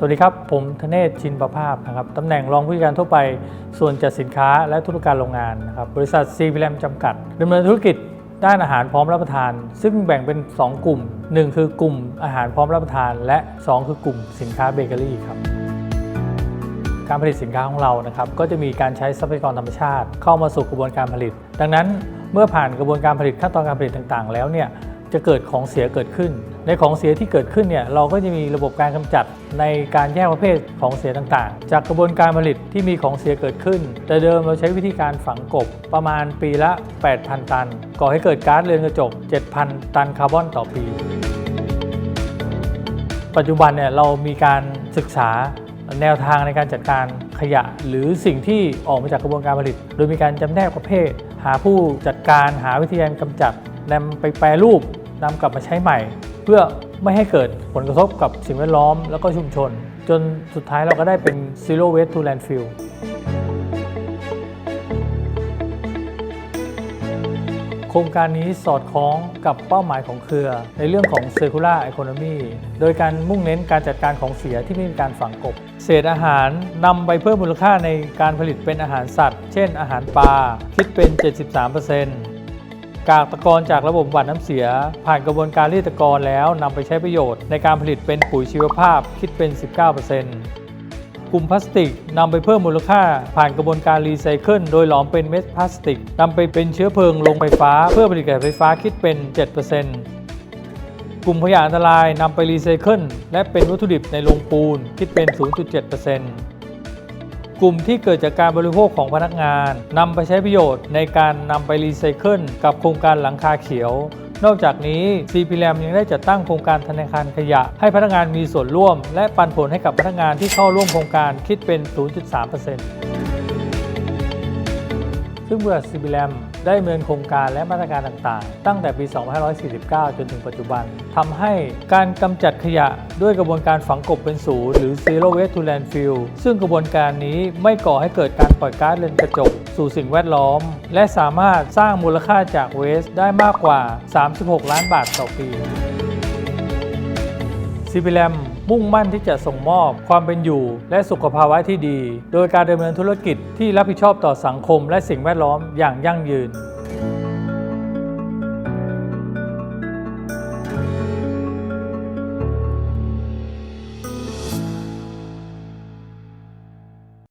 สวัสดีครับ ผมธเนศชินประภาพนะครับตำแหน่งรองผู้จัดการทั่วไป ส่วนจัดสินค้าและธุรการโรงงานนะครับบริษัทซีพิแลมจำกัดดำเนินธุรกิจด้านอาหารพร้อมรับประทาน ซึ่งแบ่งเป็น 2 กลุ่ม 1 คือกลุ่มอาหารพร้อมรับประทาน และ 2 คือกลุ่มสินค้าเบเกอรี่ครับการผลิตสินค้าของเรานะครับก็จะมีการใช้ทรัพยากรธรรมชาติ เข้ามาสู่กระบวนการผลิต ดังนั้นเมื่อผ่านกระบวนการผลิตขั้นตอนการผลิตต่างๆ แล้วเนี่ยจะเกิดของเสียเกิดขึ้น ในของเสียที่เกิดขึ้นเนี่ยเราก็จะมีระบบการกำจัดในการแยกประเภทของเสียต่างๆ จากกระบวนการผลิตที่มีของเสียเกิดขึ้น แต่เดิมเราใช้วิธีการฝังกบประมาณปีละ 8,000 ตัน ก่อให้เกิดก๊าซเรือนกระจก 7,000 ตันคาร์บอนต่อปี ปัจจุบันเนี่ยเรามีการศึกษาแนวทางในการจัดการขยะ หรือสิ่งที่ออกมาจากกระบวนการผลิต โดยมีการจำแนกประเภท หาผู้จัดการหาวิธีการกำจัดนำไปแปรรูปนำกลับมาใช้ใหม่ พื่อไม่ให้เกิดผลกระทบกับสิ่งแวดล้อมแล้วก็ชุมชน จนสุดท้ายเราก็ได้เป็น zero waste to landfill โครงการนี้สอดคล้องกับเป้าหมายของเครือ ในเรื่องของ Circular Economy โดยการมุ่งเน้นการจัดการของเสียที่ไม่มีการฝังกบ เศษอาหารนำไปเพิ่มมูลค่าในการผลิตเป็นอาหารสัตว์ เช่นอาหารปลาคิดเป็น 73% กากตะกอนจากระบบบัดน้ำเสีย ผ่านกระบวนการรีดตะกอนแล้วนำไปใช้ประโยชน์ในการผลิตเป็นปุ๋ยชีวภาพคิดเป็น 19%กลุ่มพลาสติกนำไปเพิ่มมูลค่า ผ่านกระบวนการรีไซเคิลโดยหลอมเป็นเม็ดพลาสติกนำไปเป็นเชื้อเพลิงลงไฟฟ้า เพื่อผลิตกระแสไฟฟ้าคิดเป็น 7%กลุ่มขยะอันตรายนำไปรีไซเคิลและเป็นวัตถุดิบในโรงปูนคิดเป็น 0.7% กลุ่มที่เกิดจากการบริโภคของพนักงานนำไปใช้ประโยชน์ในการนำไปรีไซเคิลกับโครงการหลังคาเขียวนอกจากนี้ CP l a m ยังได้จัดตั้งโครงการธนาคารขยะ ให้พนักงานมีส่วนร่วม และปันผลให้กับพนักงานที่เข้าร่วมโครงการคิดเป็น 0.3% ซึ่งบริษัท CP l a m ได้ดำเนินโครงการและมาตรการต่างๆ ตั้งแต่ปี 2549 จนถึงปัจจุบันทำให้การกำจัดขยะด้วยกระบวนการฝังกบเป็นศูนย์หรือ Zero Waste to Landfill ซึ่งกระบวนการนี้ไม่ก่อให้เกิดการปล่อยก๊าซเรือนกระจก สู่สิ่งแวดล้อม และสามารถสร้างมูลค่าจากเวสได้มากกว่า 36 ล้านบาทต่อปีซีพีแลม มุ่งมั่นที่จะส่งมอบความเป็นอยู่ และสุขภาวะที่ดี โดยการดำเนินธุรกิจที่รับผิดชอบต่อสังคมและสิ่งแวดล้อมอย่างยั่งยืน